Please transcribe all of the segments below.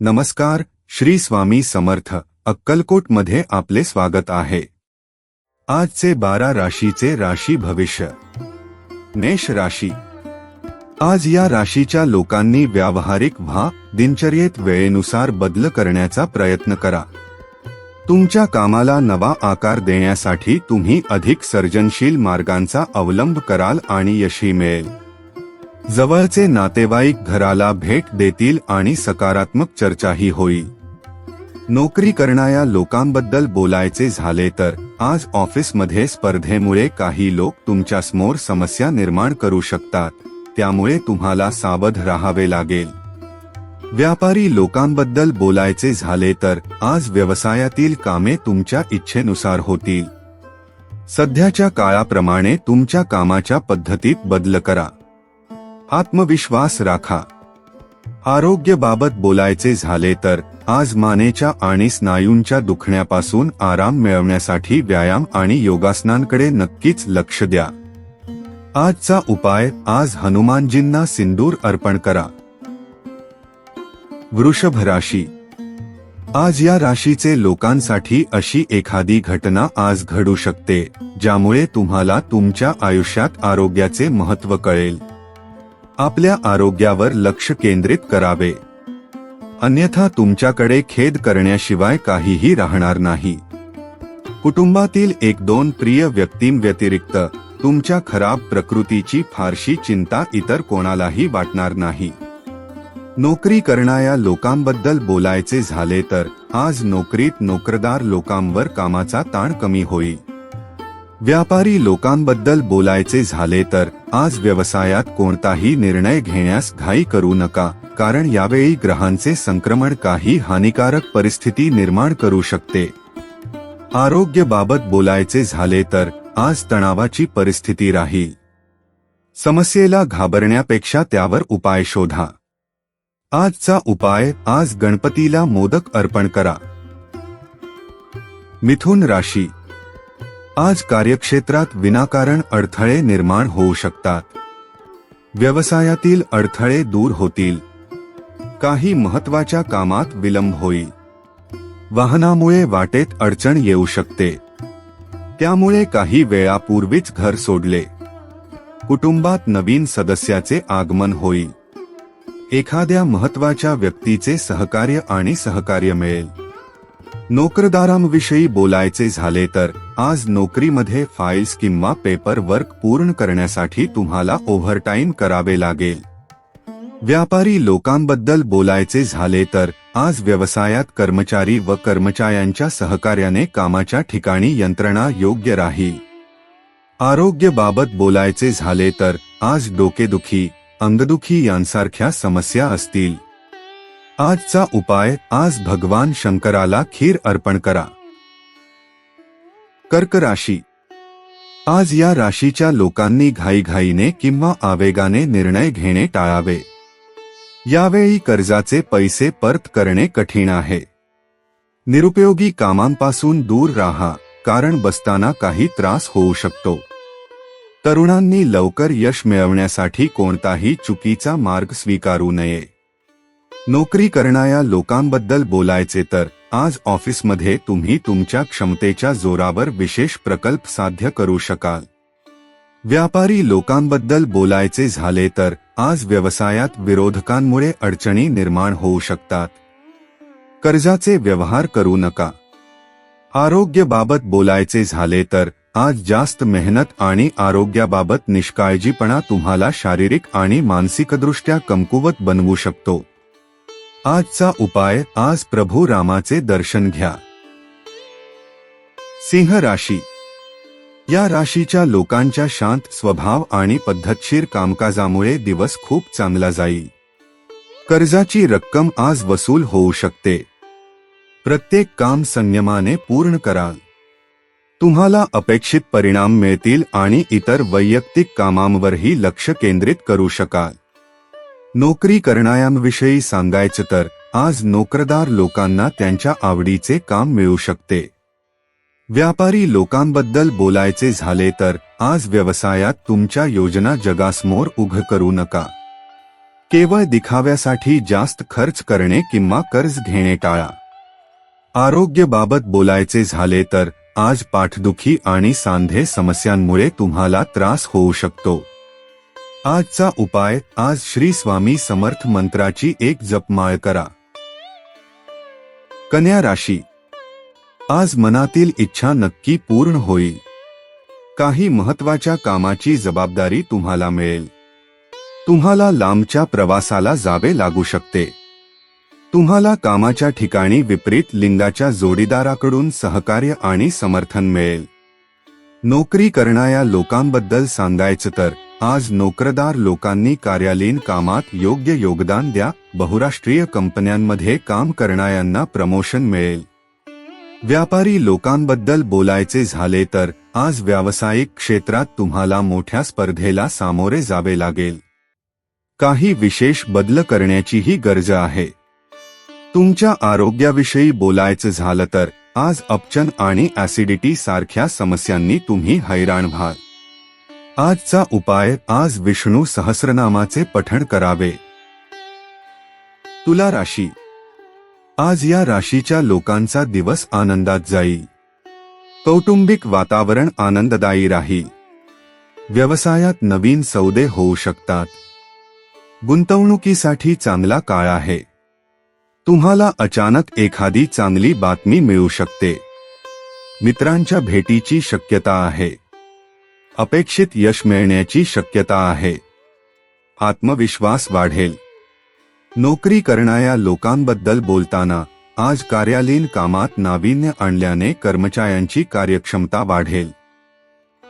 नमस्कार श्री स्वामी समर्थ अक्कलकोटमध्ये आपले स्वागत आहे. आजचे बारा राशीचे राशी भविष्य. मेष राशी. आज या राशीच्या लोकांनी व्यावहारिक व्हा दिनचर्येत वेळेनुसार बदल करण्याचा प्रयत्न करा. तुमच्या कामाला नवा आकार देण्यासाठी तुम्ही अधिक सर्जनशील मार्गांचा अवलंब कराल आणि यशही मिळेल. जवळचे नातेवाईक घराला भेट देतील आणि सकारात्मक चर्चाही होईल. नोकरी करणाऱ्या लोकांबद्दल बोलायचे झाले तर आज ऑफिसमध्ये स्पर्धेमुळे काही लोक तुमच्यासमोर समस्या निर्माण करू शकतात त्यामुळे तुम्हाला सावध राहावे लागेल. व्यापारी लोकांबद्दल बोलायचे झाले तर आज व्यवसायातील कामे तुमच्या इच्छेनुसार होतील. सध्याच्या काळाप्रमाणे तुमच्या कामाच्या पद्धतीत बदल करा. आत्मविश्वास राखा. आरोग्याबाबत बोलायचे झाले तर आज मानेच्या आणि स्नायूंच्या दुखण्यापासून आराम मिळवण्यासाठी व्यायाम आणि योगासनांकडे नक्कीच लक्ष द्या. आजचा उपाय आज हनुमानजींना सिंदूर अर्पण करा. वृषभ राशी. आज या राशीचे लोकांसाठी अशी एखादी घटना आज घडू शकते ज्यामुळे तुम्हाला तुमच्या आयुष्यात आरोग्याचे महत्त्व कळेल. आपल्या आरोग्यावर लक्ष केंद्रित करावे. अन्यथा तुमच्याकडे खेद करण्याशिवाय काहीही राहणार नाही. कुटुंबातील एक दोन प्रिय व्यक्तींव्यतिरिक्त तुमच्या खराब प्रकृतीची फारशी चिंता इतर कोणालाही वाटणार नाही. नोकरी करणाऱ्या लोकांबद्दल बोलायचे झाले तर आज नोकरीत नोकरदार लोकांवर कामाचा ताण कमी होईल. व्यापारी लोकांबद्दल बोलायचे झाले तर आज व्यवसायात कोणताही निर्णय घेण्यास घाई करू नका कारण यावेळी ग्रहांचे संक्रमण काही हानिकारक परिस्थिती निर्माण करू शकते. आरोग्यबाबत बोलायचे झाले तर आज तणावाची परिस्थिती राहील समस्येला घाबरण्यापेक्षा त्यावर उपाय शोधा. आजचा उपाय आज गणपतीला मोदक अर्पण करा. मिथुन राशी आज कार्यक्षेत्रात विनाकारण अडथळे निर्माण होऊ शकतात. व्यवसायातील अडथळे दूर होतील. काही महत्त्वाच्या कामात विलंब होईल. वाहनामुळे वाटेत अडचण येऊ शकते. त्यामुळे काही वेळापूर्वीच घर सोडले. कुटुंबात नवीन सदस्याचे आगमन होईल. एखाद्या महत्त्वाच्या व्यक्तीचे सहकार्य आणि सहकार्य मिळेल. नोकरदारांविषयी बोलायचे झाले तर आज नोकरीमध्ये फाईल्स किंवा पेपर वर्क पूर्ण करण्यासाठी तुम्हाला ओव्हरटाईम करावे लागेल. व्यापारी लोकांबद्दल बोलायचे झाले तर आज व्यवसायात कर्मचारी व कर्मचाऱ्यांच्या सहकार्याने कामाच्या ठिकाणी यंत्रणा योग्य राहील. आरोग्यबाबत बोलायचे झाले तर आज डोकेदुखी अंगदुखी यांसारख्या समस्या असतील. आजचा उपाय आज भगवान शंकराला खीर अर्पण करा. कर्क राशी. आज या राशीच्या लोकांनी घाईघाईने किंवा आवेगाने निर्णय घेणे टाळावे. यावेळी कर्जाचे पैसे परत करणे कठीण आहे. निरुपयोगी कामांपासून दूर राहा कारण बसताना काही त्रास होऊ शकतो. तरुणांनी लवकर यश मिळवण्यासाठी कोणताही चुकीचा मार्ग स्वीकारू नये. नोकरी करणाऱ्या लोकांबद्दल बोलायचे तर आज ऑफिसमध्ये तुम्ही तुमच्या क्षमतेच्या जोरावर विशेष प्रकल्प साध्य करू शकाल. व्यापारी लोकांबद्दल बोलायचे झाले तर आज व्यवसायात विरोधकांमुळे अडचणी निर्माण होऊ शकतात. कर्जाचे व्यवहार करू नका. आरोग्याबाबत बोलायचे झाले तर आज जास्त मेहनत आणि आरोग्याबाबत निष्काळजीपणा तुम्हाला शारीरिक आणि मानसिकदृष्ट्या कमकुवत बनवू शकतो. आजचा उपाय आज प्रभू रामाचे दर्शन घ्या. सिंह राशी. या राशीच्या लोकांच्या शांत स्वभाव आणि पद्धतशीर कामकाजामुळे दिवस खूप चांगला जाईल. कर्जाची रक्कम आज वसूल होऊ शकते. प्रत्येक काम संयमाने पूर्ण कराल. तुम्हाला अपेक्षित परिणाम मिळतील आणि इतर वैयक्तिक कामांवरही लक्ष केंद्रित करू शकाल. नोकरी करणाऱ्यांविषयी सांगायचं तर आज नोकरदार लोकांना त्यांच्या आवडीचे काम मिळू शकते. व्यापारी लोकांबद्दल बोलायचे झाले तर आज व्यवसायात तुमच्या योजना जगासमोर उघ करू नका. केवळ दिखाव्यासाठी जास्त खर्च करणे किंवा कर्ज घेणे टाळा. आरोग्यबाबत बोलायचे झाले तर आज पाठदुखी आणि सांधे समस्यांमुळे तुम्हाला त्रास होऊ शकतो. आजचा उपाय आज श्री स्वामी समर्थ मंत्राची एक जपमाळ करा. कन्या राशी. आज मनातील इच्छा नक्की पूर्ण होईल. काही महत्त्वाच्या कामाची जबाबदारी तुम्हाला मिळेल. तुम्हाला लांबच्या प्रवासाला जावे लागू शकते. तुम्हाला कामाच्या ठिकाणी विपरीत लिंगाच्या जोडीदाराकडून सहकार्य आणि समर्थन मिळेल. नोकरी करणाऱ्या लोकांबद्दल सांगायचं तर आज नोकरदार लोकांनी कार्यालयीन कामात योग्य योगदान द्या बहुराष्ट्रीय कंपन्यांमध्ये काम करणाऱ्यांना प्रमोशन मिळेल. व्यापारी लोकांबद्दल बोलायचे झाले तर आज व्यावसायिक क्षेत्रात तुम्हाला मोठ्या स्पर्धेला सामोरे जावे लागेल. काही विशेष बदल करण्याचीही गरज आहे. तुमच्या आरोग्याविषयी बोलायचं झालं तर आज अपचन आणि ऍसिडिटी सारख्या समस्यांनी तुम्ही हैराण व्हाल. आजचा उपाय आज विष्णू सहस्रनामाचे पठण करावे. तुला राशी. आज या राशीच्या लोकांचा दिवस आनंदात जाईल कौटुंबिक वातावरण आनंददायी राही. व्यवसायात नवीन सौदे होऊ शकतात. गुंतवणुकीसाठी चांगला काळ आहे. तुम्हाला अचानक एखादी चांगली बातमी मिळू शकते. मित्रांच्या भेटीची शक्यता आहे. अपेक्षित यश मिळण्याची शक्यता आहे. आत्मविश्वास वाढेल. नोकरी करणाऱ्या लोकांबद्दल बोलताना आज कार्यालयीन कामात नाविन्य आणल्याने कर्मचाऱ्यांची कार्यक्षमता वाढेल.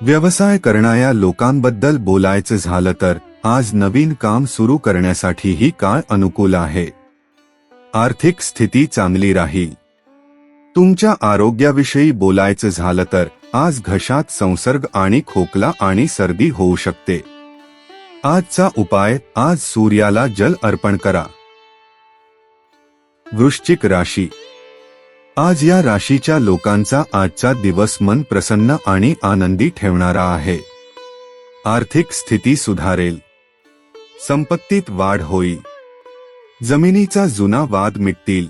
व्यवसाय करणाऱ्या लोकांबद्दल बोलायचं झालं तर आज नवीन काम सुरू करण्यासाठीही काळ अनुकूल आहे. आर्थिक स्थिती चांगली राहील. तुमच्या आरोग्याविषयी बोलायचं झालं तर आज घशात संसर्ग आणि खोकला आणि सर्दी होऊ शकते. आजचा उपाय आज सूर्याला जल अर्पण करा. वृश्चिक राशी. आज या राशीच्या लोकांचा आजचा दिवस मन प्रसन्न आणि आनंदी ठेवणारा आहे. आर्थिक स्थिती सुधारेल. संपत्तीत वाढ होईल. जमिनीचा जुना वाद मिटतील.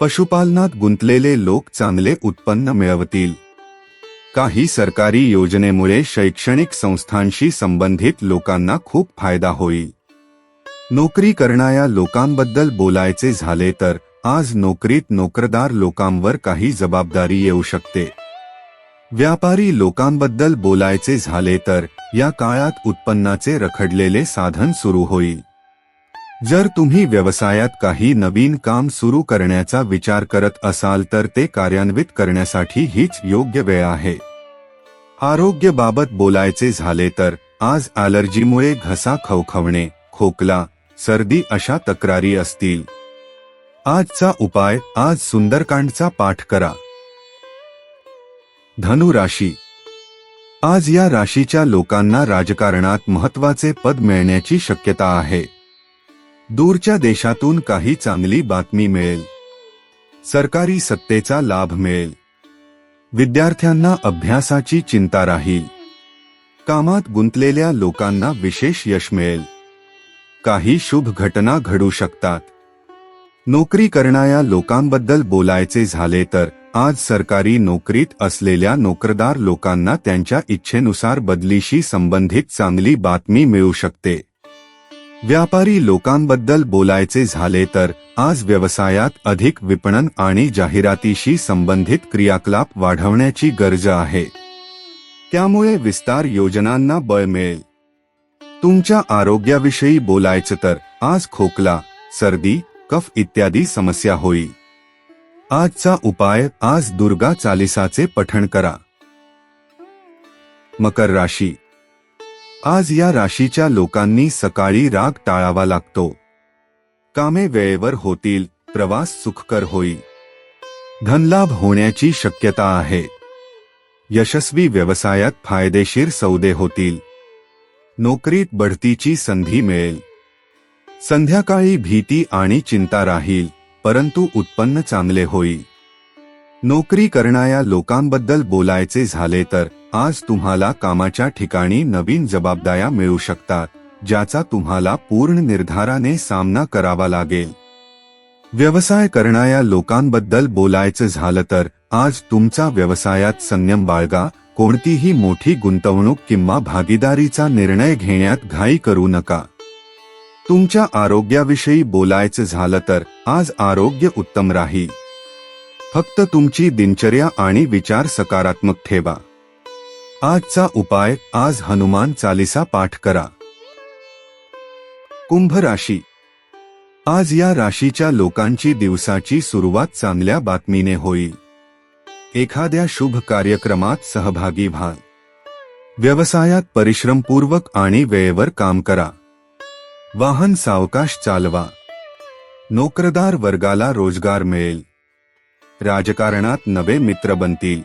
पशुपालनात गुंतलेले लोक चांगले उत्पन्न मिळवतील. काही सरकारी योजनेमुळे शैक्षणिक संस्थांशी संबंधित लोकांना खूप फायदा होईल. नोकरी करणाऱ्या लोकांबद्दल बोलायचे झाले तर आज नोकरीत नोकरदार लोकांवर काही जबाबदारी येऊ शकते. व्यापारी लोकांबद्दल बोलायचे झाले तर या काळात उत्पन्नाचे रखडलेले साधन सुरू होईल. जर तुम्ही व्यवसायात काही नवीन काम सुरू करण्याचा विचार करत असाल तर ते कार्यान्वित करण्यासाठी हीच योग्य वेळ आहे. आरोग्यबाबत बोलायचे झाले तर आज ॲलर्जीमुळे घसा खवखवणे खोकला सर्दी अशा तक्रारी असतील. आजचा उपाय आज सुंदरकांडचा पाठ करा. धनु राशी. आज या राशीच्या लोकांना राजकारणात महत्त्वाचे पद मिळण्याची शक्यता आहे. दूरच्या देशातून काही चांगली बातमी मिळेल. सरकारी सत्तेचा लाभ मिळेल. विद्यार्थ्यांना अभ्यासाची चिंता राहील. कामात गुंतलेल्या लोकांना विशेष यश मिळेल. काही शुभ घटना घडू शकतात. नोकरी करणाऱ्या लोकांबद्दल बोलायचे झाले तर आज सरकारी नोकरीत असलेल्या नोकरदार लोकांना त्यांच्या इच्छेनुसार बदलीशी संबंधित चांगली बातमी मिळू शकते. व्यापारी लोकांबद्दल बोलायचे झाले तर आज व्यवसायात अधिक विपणन आणि जाहिरातीशी संबंधित क्रियाकलाप वाढवण्याची गरज आहे. त्यामुळे विस्तार योजनांना बळ मिळेल. तुमच्या आरोग्याविषयी बोलायचं तर आज खोकला सर्दी कफ इत्यादी समस्या होईल. आजचा उपाय आज दुर्गा चालिसाचे पठण करा. मकर राशी आज या राशीच्या लोकांनी सकाळी राग टाळावा लागतो. कामे वेळेवर होतील प्रवास सुखकर होईल. धनलाभ होण्याची शक्यता आहे. यशस्वी व्यवसायात फायदेशीर सौदे होतील. नोकरीत बढतीची संधी मिळेल. संध्याकाळी भीती आणि चिंता राहील परंतु उत्पन्न चांगले होईल. नोकरी करणाऱ्या लोकांबद्दल बोलायचे झाले तर आज तुम्हाला कामाच्या ठिकाणी नवीन जबाबदाऱ्या मिळू शकतात ज्याचा तुम्हाला पूर्ण निर्धाराने सामना करावा लागेल. व्यवसाय करणाऱ्या लोकांबद्दल बोलायचं झालं तर आज तुमचा व्यवसायात संयम बाळगा कोणतीही मोठी गुंतवणूक किंवा भागीदारीचा निर्णय घेण्यात घाई करू नका. तुमच्या आरोग्याविषयी बोलायचं झालं तर आज आरोग्य उत्तम राहील. फक्त तुमची दिनचर्या आणि विचार सकारात्मक ठेवा. आजचा उपाय आज हनुमान चालिसा पाठ करा. कुंभ राशी. आज या राशीच्या लोकांची दिवसाची सुरुवात चांगल्या बातमीने होईल. एखाद्या शुभ कार्यक्रमात सहभागी व्हा व्यवसायात परिश्रमपूर्वक आणि वेळेवर काम करा. वाहन सावकाश चालवा. नोकरदार वर्गाला रोजगार मिळेल. राजकारणात नवे मित्र बनतील.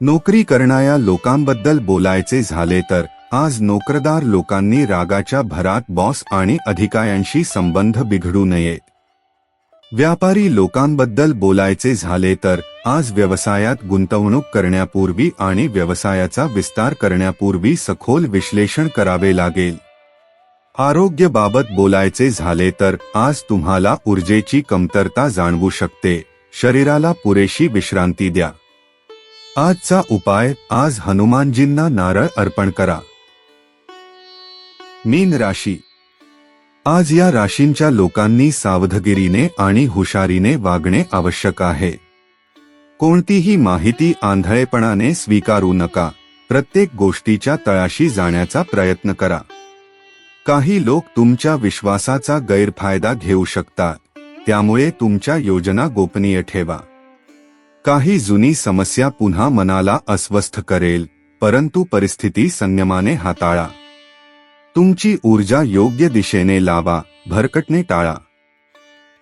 नोकरी करणाऱ्या लोकांबद्दल बोलायचे झाले तर आज नोकरदार लोकांनी रागाच्या भरात बॉस आणि अधिकाऱ्यांशी संबंध बिघडू नयेत व्यापारी लोकांबद्दल बोलायचे झाले तर आज व्यवसायात गुंतवणूक करण्यापूर्वी आणि व्यवसायाचा विस्तार करण्यापूर्वी सखोल विश्लेषण करावे लागेल. आरोग्यबाबत बोलायचे झाले तर आज तुम्हाला ऊर्जेची कमतरता जाणवू शकते. शरीराला पुरेशी विश्रांती द्या. आजचा उपाय आज हनुमानजींना नारळ अर्पण करा. मीन राशी. आज या राशींच्या लोकांनी सावधगिरीने आणि हुशारीने वागणे आवश्यक आहे. कोणतीही माहिती आंधळेपणाने स्वीकारू नका. प्रत्येक गोष्टीच्या तळाशी जाण्याचा प्रयत्न करा. काही लोक तुमच्या विश्वासाचा गैरफायदा घेऊ शकतात. त्यामुळे तुमच्या योजना गोपनीय ठेवा. काही जुनी समस्या पुन्हा मनाला अस्वस्थ करेल परंतु परिस्थिती संयमाने हाताळा. तुमची ऊर्जा योग्य दिशेने लावा भरकटणे टाळा.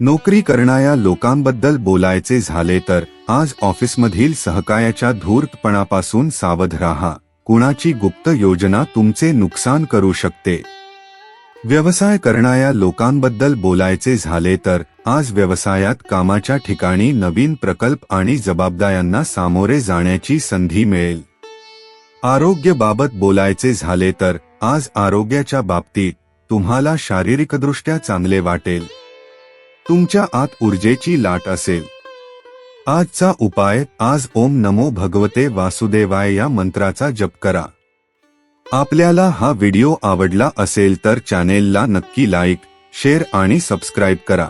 नोकरी करणाऱ्या लोकांबद्दल बोलायचे झाले तर आज ऑफिसमधील सहकार्याच्या धूर्तपणापासून सावध राहा. कुणाची गुप्त योजना तुमचे नुकसान करू शकते. व्यवसाय करणाऱ्या लोकांबद्दल बोलायचे झाले तर आज व्यवसायात कामाच्या ठिकाणी नवीन प्रकल्प आणि जबाबदाऱ्यांना सामोरे जाण्याची संधी मिळेल. आरोग्यबाबत बोलायचे झाले तर आज आरोग्याच्या बाबतीत तुम्हाला शारीरिकदृष्ट्या चांगले वाटेल. तुमच्या आत ऊर्जेची लाट असेल. आजचा उपाय आज ओम नमो भगवते वासुदेवाय या मंत्राचा जप करा. आपल्याला हा व्हिडिओ आवडला असेल तर चॅनेलला नक्की लाईक शेअर आणि सबस्क्राईब करा.